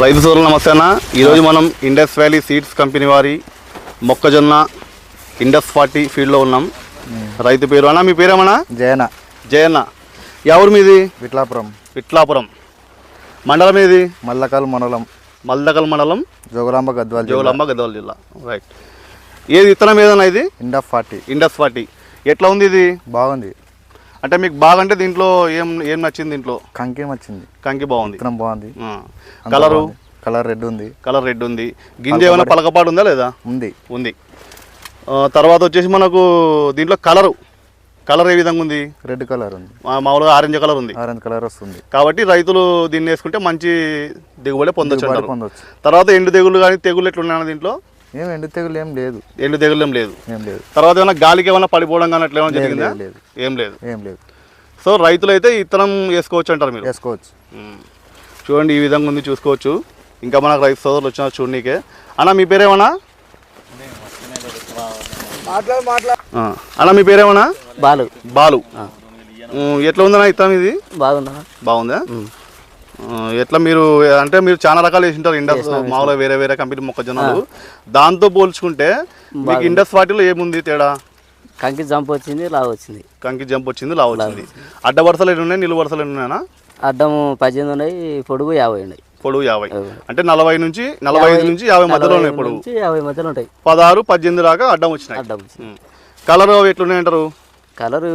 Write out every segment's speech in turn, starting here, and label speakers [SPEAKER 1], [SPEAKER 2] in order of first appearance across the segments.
[SPEAKER 1] రైతు సోదరులు నమస్తే అన్న ఈరోజు మనం ఇండస్ వ్యాలీ సీడ్స్ కంపెనీ వారి మొక్కజొన్న ఇండస్ ఫార్టీ ఫీల్డ్లో ఉన్నాం. రైతు పేరు అన్న మీ పేరేమన్నా
[SPEAKER 2] జయన
[SPEAKER 1] జయన్న. ఎవరు మీది?
[SPEAKER 2] విట్లాపురం.
[SPEAKER 1] విట్లాపురం. మండలం ఏది?
[SPEAKER 2] మల్లకల్ మండలం.
[SPEAKER 1] మల్దకల్ మండలం?
[SPEAKER 2] జోగులాంబ గద్వాల్.
[SPEAKER 1] జోగులాంబ గద్వాల జిల్లా. రైట్ ఏది విత్తనం ఏదన్నా ఇది?
[SPEAKER 2] ఇండ్ ఆఫ్ ఫార్టీ.
[SPEAKER 1] ఇండస్ ఫార్టీ. ఎట్లా ఉంది ఇది?
[SPEAKER 2] బాగుంది.
[SPEAKER 1] అంటే మీకు బాగంటే దీంట్లో ఏం ఏం నచ్చింది దీంట్లో?
[SPEAKER 2] కంకి వచ్చింది
[SPEAKER 1] కంకి బాగుంది.
[SPEAKER 2] విత్తనం బాగుంది.
[SPEAKER 1] కలరు.
[SPEAKER 2] కలర్ రెడ్ ఉంది.
[SPEAKER 1] కలర్ రెడ్ ఉంది. గింజ ఏమైనా పలకపాటు ఉందా లేదా?
[SPEAKER 2] ఉంది.
[SPEAKER 1] ఉంది. తర్వాత వచ్చేసి మనకు దీంట్లో కలరు కలర్ ఏ విధంగా ఉంది?
[SPEAKER 2] రెడ్ కలర్ ఉంది.
[SPEAKER 1] మామూలుగా ఆరెంజ్ కలర్ ఉంది.
[SPEAKER 2] ఆరెంజ్ కలర్ వస్తుంది.
[SPEAKER 1] కాబట్టి రైతులు దీన్ని వేసుకుంటే మంచి దిగుబడి పొందొచ్చు
[SPEAKER 2] పొందొచ్చు.
[SPEAKER 1] తర్వాత ఎండు తెగులు కానీ తెగులు ఎట్లున్నాయన్న దీంట్లో?
[SPEAKER 2] ఏం ఎండు తెగులు ఏం లేదు.
[SPEAKER 1] ఎండు తెగులు ఏం లేదు.
[SPEAKER 2] ఏం లేదు.
[SPEAKER 1] తర్వాత ఏమైనా గాలికి ఏమైనా పడిపోవడం కానీ అట్లా ఏమైనా జరిగిందా?
[SPEAKER 2] లేదు.
[SPEAKER 1] ఏం లేదు.
[SPEAKER 2] ఏం లేదు.
[SPEAKER 1] సో రైతులు అయితే ఇత్తనం వేసుకోవచ్చు అంటారు మీరు?
[SPEAKER 2] వేసుకోవచ్చు.
[SPEAKER 1] చూడండి ఈ విధంగా ఉంది చూసుకోవచ్చు. ఇంకా మనకు రైతు సోదరులు వచ్చిన చూడనీకే. అన్న మీ పేరేమన్నా. అన్న మీ పేరేమన్నా?
[SPEAKER 3] బాలు.
[SPEAKER 1] బాలు. ఎట్లా ఉందన్నా ఇత్తనం ఇది?
[SPEAKER 3] బాగుందా?
[SPEAKER 1] బాగుందా ఎట్లా మీరు అంటే మీరు చాలా రకాలు వేసింటారు ఇండస్ మామూలుగా వేరే వేరే కంపెనీ మొక్కజొన్నలు. దాంతో పోల్చుకుంటే మీకు ఇండస్ వాటిలో ఏముంది తేడా?
[SPEAKER 3] కంకి జంప్ వచ్చింది లావు వచ్చింది.
[SPEAKER 1] కంకి జంప్ వచ్చింది లావు వచ్చింది. అడ్డ వరుసలు ఎన్ని ఉన్నాయి నిలువ వరుసలు ఎన్ని ఉన్నాయనా
[SPEAKER 3] అడ్డం పద్దెనిమిది ఉన్నాయి పొడుగు యాభై ఉన్నాయి.
[SPEAKER 1] పొడవు యాభై. అంటే నలభై నుంచి నలభై ఐదు నుంచి యాభై మధ్యలో ఉన్నాయి పొడవు
[SPEAKER 3] నుంచి యాభై మధ్యలో ఉంటాయి.
[SPEAKER 1] పదహారు పద్దెనిమిది దాకా అడ్డం వచ్చినాయి.
[SPEAKER 3] అడ్డం.
[SPEAKER 1] కలర్ అవి ఎట్లున్నాయి అంటారు?
[SPEAKER 3] కలర్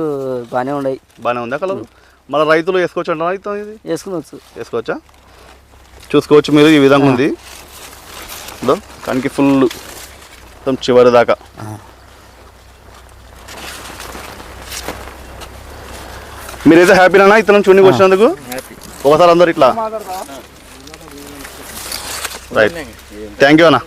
[SPEAKER 3] బాగానే ఉన్నాయి.
[SPEAKER 1] బాగానే ఉందా కలర్? మన రైతులు వేసుకోవచ్చు అంటారా ఇత్తం ఇది?
[SPEAKER 3] వేసుకునొచ్చు
[SPEAKER 1] వేసుకోవచ్చా? చూసుకోవచ్చు మీరు ఈ విధంగా ఉంది. ఇదో కనికి ఫుల్ మొత్తం చివరి దాకా. మీరైతే హ్యాపీనా ఇతను చూడనికి వచ్చినందుకు? ఒకసారి అందరు ఇట్లా. రైట్ థ్యాంక్ యూ అన్న.